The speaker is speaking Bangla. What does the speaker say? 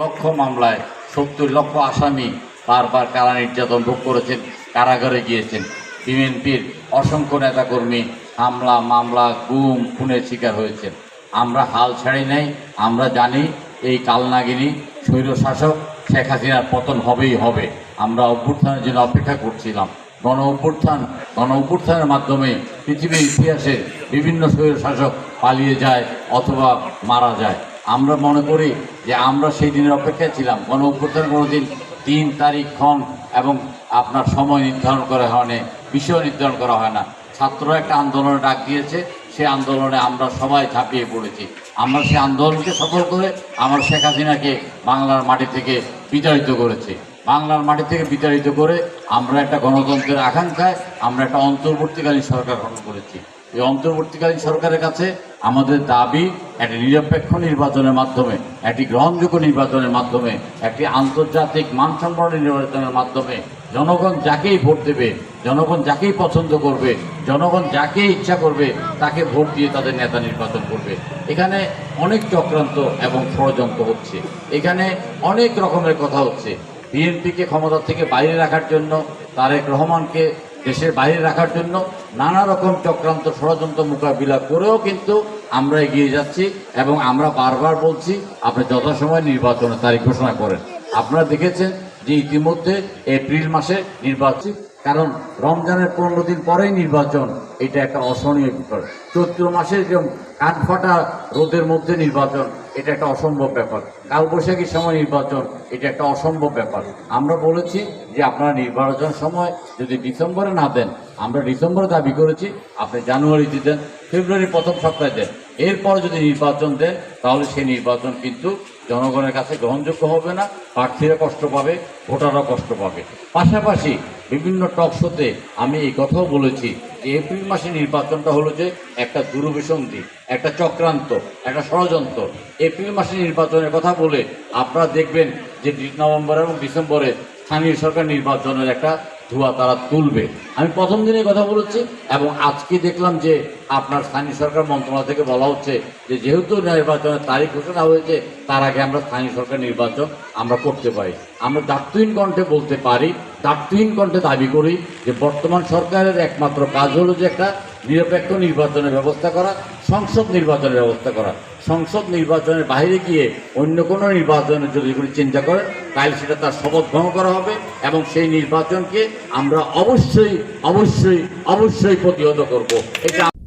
লক্ষ মামলায় সত্তর লক্ষ আসামি বারবার কারা নির্যাতন ভোগ করেছেন, কারাগারে গিয়েছেন। বিএনপির অসংখ্য নেতাকর্মী হামলা, মামলা, গুম, খুনের শিকার হয়েছেন। আমরা হাল ছাড়ি নাই, আমরা জানি এই কালনাগিনী স্বৈরশাসক শেখ হাসিনার পতন হবেই হবে। আমরা অভ্যুত্থানের জন্য অপেক্ষা করছিলাম। গণ অভ্যুত্থান, গণ অভ্যুত্থানের মাধ্যমে পৃথিবীর ইতিহাসে বিভিন্ন স্বৈরশাসক পালিয়ে যায় অথবা মারা যায়। আমরা মনে করি যে আমরা সেই দিনের অপেক্ষায় ছিলাম। গণ অভ্যুত্থান কোনো দিন দিন তারিখ ক্ষণ এবং আপনার সময় নির্ধারণ করা হয় না বিষয় নির্ধারণ করা হয় না। ছাত্ররা একটা আন্দোলনে ডাক দিয়েছে সেই আন্দোলনে আমরা সবাই ঝাঁপিয়ে পড়েছি। আমরা সেই আন্দোলনকে সফল করে আমরা শেখ হাসিনাকে বাংলার মাটি থেকে বিতাড়িত করেছি। বাংলার মাটি থেকে বিতাড়িত করে আমরা একটা গণতন্ত্রের আকাঙ্ক্ষায় আমরা একটা অন্তর্বর্তীকালীন সরকার গঠন করেছি। এই অন্তর্বর্তীকালীন সরকারের কাছে আমাদের দাবি একটি নিরপেক্ষ নির্বাচনের মাধ্যমে, একটি গ্রহণযোগ্য নির্বাচনের মাধ্যমে, একটি আন্তর্জাতিক মানসম্পন্ন নির্বাচনের মাধ্যমে জনগণ যাকেই ভোট দেবে, জনগণ যাকেই পছন্দ করবে, জনগণ যাকে ইচ্ছা করবে তাকে ভোট দিয়ে তাদের নেতা নির্বাচন করবে। এখানে অনেক চক্রান্ত এবং ষড়যন্ত্র হচ্ছে। এখানে অনেক রকমের কথা হচ্ছে। বিএনপিকে ক্ষমতা থেকে বাইরে রাখার জন্য, তারেক রহমানকে দেশের বাইরে রাখার জন্য নানা রকম চক্রান্ত ষড়যন্ত্র মোকাবিলা করেও কিন্তু আমরা এগিয়ে যাচ্ছি এবং আমরা বারবার বলছি, আপনি যথাসময় নির্বাচনের তারিখ ঘোষণা করেন। আপনারা দেখেছেন যে ইতিমধ্যে এপ্রিল মাসে নির্বাচন কারণ রমজানের পনেরো দিন পরেই নির্বাচন, এটা একটা অসহনীয় ব্যাপার। চৈত্র মাসের যে কাঠফাটা রোদের মধ্যে নির্বাচন, এটা একটা অসম্ভব ব্যাপার। কালবৈশাখীর সময় নির্বাচন, এটা একটা অসম্ভব ব্যাপার। আমরা বলেছি যে আপনারা নির্বাচন সময় যদি ডিসেম্বরে না দেন, আমরা ডিসেম্বরে দাবি করেছি, আপনি জানুয়ারিতে দেন ফেব্রুয়ারি প্রথম সপ্তাহে দেন। এরপর যদি নির্বাচন দেন, তাহলে সেই নির্বাচন কিন্তু জনগণের কাছে গ্রহণযোগ্য হবে না, প্রার্থীরা কষ্ট পাবে ভোটাররা কষ্ট পাবে। পাশাপাশি বিভিন্ন টক শোতে আমি এই কথাও বলেছি যে এপ্রিল মাসে নির্বাচনটা হলো যে একটা দুরভিসন্ধি একটা চক্রান্ত, একটা ষড়যন্ত্র। এপ্রিল মাসে নির্বাচনের কথা বলে আপনারা দেখবেন যে নভেম্বর এবং ডিসেম্বরে স্থানীয় সরকার নির্বাচনের একটা ধোঁয়া তারা তুলবে। আমি প্রথম দিনে কথা বলেছি এবং আজকে দেখলাম যে আপনার স্থানীয় সরকার মন্ত্রণালয় থেকে বলা হচ্ছে যে যেহেতু নির্বাচনের তারিখ ঘোষণা হয়েছে, তার আগে আমরা স্থানীয় সরকার নির্বাচন আমরা করতে পারি। আমরা দায়িত্বহীন কণ্ঠে বলতে পারি দায়িত্বহীন কণ্ঠে দাবি করি যে বর্তমান সরকারের একমাত্র কাজ হলো যে একটা নিরপেক্ষ নির্বাচনের ব্যবস্থা করা সংসদ নির্বাচনের ব্যবস্থা করা। সংসদ নির্বাচনের বাইরে গিয়ে অন্য কোনো নির্বাচনের যদি কোনো চিন্তা করে, তাহলে সেটা তার শপথ ভঙ্গ করা হবে এবং সেই নির্বাচনকে আমরা অবশ্যই অবশ্যই অবশ্যই প্রতিহত করব। এটা